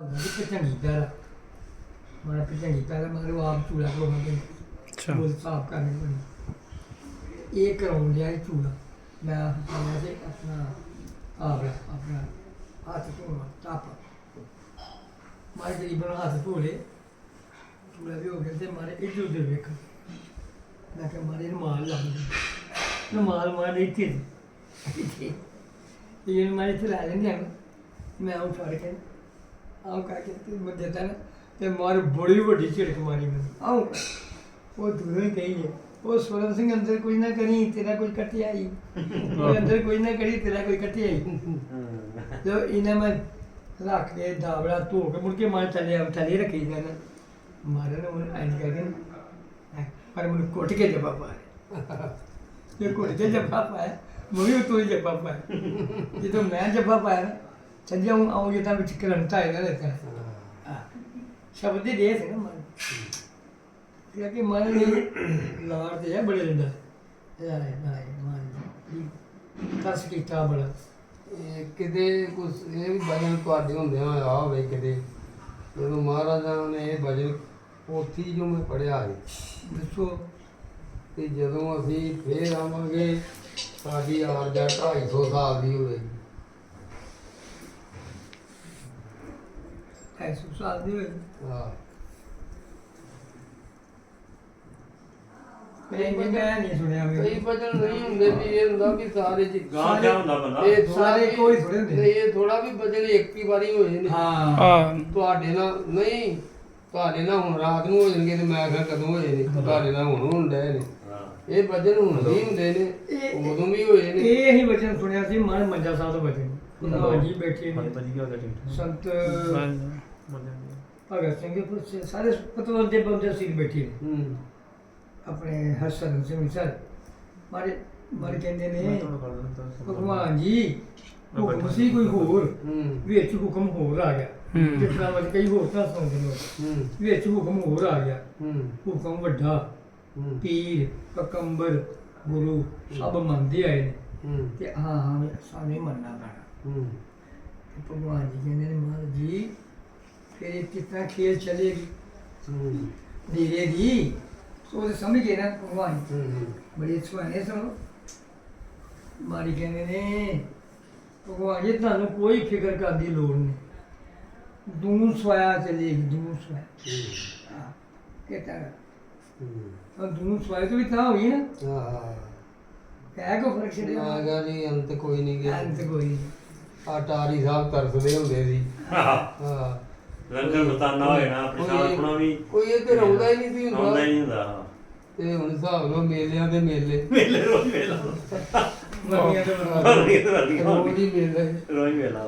ਕਿ ਚੰਗੀ ਪੈਰ ਮਾਰਾ ਕਿ ਚੰਗੀ ਪੈਰ ਮਗਰ ਉਹ ਆਪ ਚੂੜਾ ਕੋਲ ਅੱਛਾ। ਉਹ ਸਾਫ਼ ਕਰਨੇ ਪੜੀ ਇਹ ਕਰਾਉਣ ਲਿਆ ਇਹ ਚੂੜਾ ਮੈਂ ਆਇਆ ਆਪਣਾ ਆਪ ਆਪਣਾ ਹੱਥ ਧੋਣਾ ਟਾਪ ਮਾਰੇ ਗਰੀਬਨ ਹੱਥ ਧੋ ਲੇ ਚੂੜਾ ਵੀ ਹੋ ਗਿਆ ਤੇ ਮਾਰੇ ਇੱਧਰ ਉੱਧਰ ਵੇਖ ਮੈਂ ਕਿਹਾ ਮਾਰੇ ਰੁਮਾਲ ਲੱਗ ਗਿਆ ਰੁਮਾਲ ਮਾਰੇ ਇੱਥੇ ਇਹ ਮਾਰੇ ਤੇ ਲੈ ਲੈਂਦੇ ਮੈਂ ਉਹ ਫੜ ਕੇ ਆਉ ਕਰਕੇ ਤੇ ਮੈਂ ਦਿੱਤਾ ਨਾ ਤੇ ਮਾਰ ਬੜੀ ਵੱਡੀ ਝਿੜਕ ਮਾਰੀ ਮੈਨੂੰ। ਆਉ ਉਹ ਦੂਰੋਂ ਹੀ ਕਹੀ ਹੈ, ਉਹ ਸਵਰਨ ਸਿੰਘ ਅੰਦਰ ਕੋਈ ਨਾ ਕਰੀ, ਤੇਰਾ ਕੋਈ ਕੱਟਿਆ ਆਈ ਉਹ ਅੰਦਰ ਕੋਈ ਨਾ ਕਰੀ, ਤੇਰਾ ਕੋਈ ਕੱਟਿਆ ਆਈ ਜੋ ਇਹਨਾਂ ਮੈਂ ਰੱਖ ਕੇ ਦਾਬੜਾ ਧੋ ਕੇ ਮੁੜ ਕੇ ਮਾਰ ਥੱਲੇ ਆ ਥੱਲੇ ਰੱਖੀ ਜਾਣਾ ਮਾਰਨ ਉਹ ਐਂ ਕਰਕੇ ਪਰ ਮੈਨੂੰ ਕੁੱਟ ਕੇ ਜੱਫਾ ਪਾਇਆ। ਜੇ ਕੁੱਟ ਕੇ ਜੱਫਾ ਪਾਇਆ, ਮੈਂ ਵੀ ਉਤੋਂ ਹੀ ਜੱਫਾ ਪਾਇਆ। ਜਦੋਂ ਮੈਂ ਜੱਫਾ ਪਾਇਆ ਰਹਿਤਾ ਹੈ। ਸ਼ਬਦ ਦੇ ਦੇ ਸੀ ਨਾ ਮਨ ਕਿ ਕਿ ਮਨ ਨੇ ਲਾੜ ਤੇ ਹੈ ਬੜੇ ਲੈਂਦਾ ਇਹ ਆਏ ਨਾਏ ਮਨ ਕਸ ਕੀਤਾ ਬੜਾ ਇਹ ਕਿਤੇ ਕੁਛ ਇਹ ਵੀ ਭਜਨ ਤੁਹਾਡੇ ਹੁੰਦਿਆਂ ਆ ਹੋਵੇ ਕਿਤੇ। ਜਦੋਂ ਮਹਾਰਾਜਾ ਨੇ ਇਹ ਭਜਨ ਪੋਥੀ ਜੋ ਮੈਂ ਪੜਿਆ ਹੈ ਦੱਸੋ ਤੇ ਜਦੋਂ ਅਸੀਂ ਫੇਰ ਆਵਾਂਗੇ ਸਾਡੀ ਆਰਜਾ 250 ਸਾਲ ਦੀ ਹੋਵੇਗੀ। ਐਸੋ ਸਾਲ ਦੀ ਹੋਈ ਹਾਂ ਮੈਂ ਇਹ ਮੈਂ ਨਹੀਂ ਸੁਣਿਆ ਕਈ ਮੈਂ ਭਜਨ ਨਹੀਂ ਹੁੰਦੇ ਵੀ ਇਹ ਹੁੰਦਾ ਵੀ ਸਾਰੇ ਜੀ ਗਾਂ ਜਾ ਹੁੰਦਾ ਬੰਦਾ ਇਹ ਥੋੜਾ ਸਾਰੇ ਵੀ ਕੋਈ ਥੋੜ੍ਹੇ ਹੁੰਦੇ। ਨਹੀਂ ਇਹ ਥੋੜਾ ਵੀ ਭਜਨ ਇੱਕ ਹੀ ਵਾਰੀ ਹੋਏ ਨੇ। ਹਾਂ। ਆ ਤੁਹਾਡੇ ਨਾਲ ਨਹੀਂ ਤੁਹਾਡੇ ਨਾਲ ਹੁਣ ਰਾਤ ਨੂੰ ਹੋ ਜਾਣਗੇ ਤੇ ਮੈਂ ਕਿਹਾ ਕਦੋਂ ਹੋਏ ਨੇ ਤੁਹਾਡੇ ਨਾਲ ਹੁਣ ਹੋਣ ਡਏ ਨੇ। ਹਾਂ। ਇਹ ਭਜਨ ਹੁਣ ਵੀ ਹੁੰਦੇ ਨੇ ਇਹ- ਉਦੋਂ ਵੀ ਹੋਏ ਨੇ। ਇਹ ਹੀ ਬਚਨ ਸੁਣਿਆ ਸੀ ਮਨ ਮੰਜਾ ਸਾਹਿਬ ਤੋਂ ਬਚਨ। ਭਗਵਾਨ ਜੀ ਬੈਠੇ ਨੇ। ਸੰਤ ਭਗਤ ਸਿੰਘ ਪੁੱਛੇ ਸਾਰੇ ਪਤਵੰਤ ਦੇ ਬੰਦੇ ਸੀ ਬੈਠੇ ਨੇ। ਹੂੰ। ਆਪਣੇ ਹਸਨ ਸਿੰਘ ਸਰ। ਮਾਰੇ ਮਾਰੇ ਕਹਿੰਦੇ ਨੇ ਭਗਵਾਨ ਜੀ ਹੁਕਮ ਸੀ ਕੋਈ ਹੋਰ। ਹੂੰ। ਵਿੱਚ ਹੁਕਮ ਹੋਰ ਆ ਗਿਆ। ਹੂੰ। ਜਿਸ ਤਰ੍ਹਾਂ ਮਤਲਬ ਕਈ ਹੋਰ ਤਾਂ ਸੁਣਦੇ ਨੇ। ਹੂੰ। ਵਿੱਚ ਹੁਕਮ ਹੋਰ ਆ ਗਿਆ। ਹੂੰ। ਹੁਕਮ ਵੱਡਾ। ਹੂੰ। ਪੀਰ ਪਕੰਬਰ ਗੁਰੂ ਸਭ ਮੰਨਦੇ ਆਏ ਨੇ। ਹੂੰ। ਤੇ ਹਾਂ ਹਾਂ ਸਾਨੂੰ ਮੰਨਣਾ ਪੈਣਾ। ਹੂੰ। ਤੇ ਭਗਵਾਨ ਜੀ ਕਹਿੰਦੇ ਨੇ ਮਹਾਰਾਜ ਜੀ ਫਿਰ ਇਹ ਕਿਤਨਾ ਖੇਲ ਚਲੇਗੀ? ਹੂੰ ਧੀਰੇ ਦੀ ਸੋ ਤੇ ਸਮਝ ਗਏ ਨਾ ਭਗਵਾਨ? ਹੂੰ ਬੜੇ ਸੁਹਾਣੇ ਸੁਣੋ ਮਾਰੀ ਕਹਿੰਦੇ ਨੇ ਭਗਵਾਨ ਜੀ ਤੁਹਾਨੂੰ ਕੋਈ ਫਿਕਰ ਕਰਨ ਦੀ ਲੋੜ ਨਹੀਂ। ਦੂਰ ਸਵਾਇਆ ਚਲੇਗੀ ਦੂਰ ਸਵਾਇਆ। ਹਾਂ। ਕਿਤਾ ਹੂੰ। ਦੂਰ ਸਵਾਇਆ ਤੋਂ ਵੀ ਤਾਂ ਹੋਈ ਨਾ। ਹਾਂ। ਕਹਿ ਕੋ ਫ਼ਰਕ ਛੜਿਆ ਆ ਗਿਆ ਜੀ ਅੰਤ ਕੋਈ ਨਹੀਂ ਗਿਆ। ਅੰਤ ਕੋਈ ਨਹੀਂ। ਆ ਟਾਰੀ ਸਾਹਿਬ ਤਰਸਦੇ ਹੁੰਦੇ ਸੀ। ਹਾਂ। ਲੰਗਰ ਬਤਾਨਾ ਹੋਏ ਨਾ ਪ੍ਰਸ਼ਾਦ ਆਪਣਾ ਵੀ ਕੋਈ ਇਹ ਤੇ ਰੌਂਦਾ ਹੀ ਨਹੀਂ ਸੀ ਆਉਂਦਾ ਹੁੰਦਾ ਹੀ ਨਹੀਂ ਹੁੰਦਾ ਹਾਂ। ਤੇ ਹੁਣ ਹਿਸਾਬ ਨਾਲ ਮੇਲਿਆਂ ਦੇ ਮੇਲੇ। ਮੇਲੇ ਰੋਜ਼ ਤੋਂ ਵਰਗੀਆਂ। ਰੋਜ਼ ਹੀ ਮੇਲੇ ਰੋਜ਼ ਵੇਲਾ